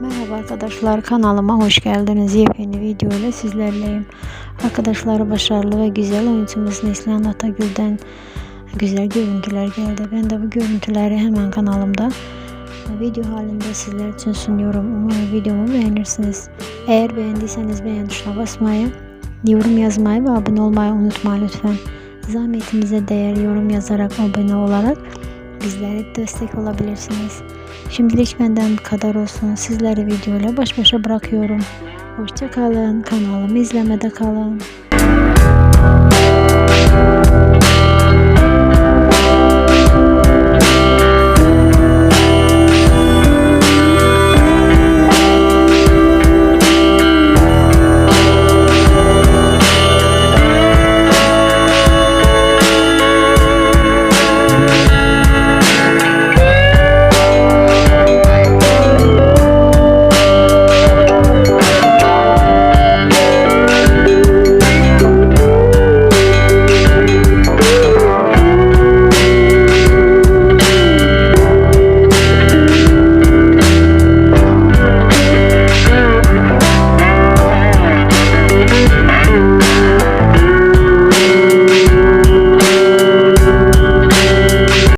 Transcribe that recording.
Merhaba arkadaşlar kanalıma hoş geldiniz. Yepyeni video ile sizlerleyim. Arkadaşlar başarılı ve güzel oyuncumuz Neslihan Atagül'den güzel görüntüler geldi. Ben de bu görüntüleri hemen kanalımda video halinde sizler için sunuyorum. Umarım videomu beğenirsiniz. Eğer beğendiyseniz beğen tuşuna basmayı, yorum yazmayı ve abone olmayı unutmayın lütfen. Zahmetimize değer yorum yazarak abone olarak bizlere destek olabilirsiniz. Şimdilik benden bu kadar olsun. Sizleri videoyla baş başa bırakıyorum. Hoşçakalın. Kanalımı izlemede kalın.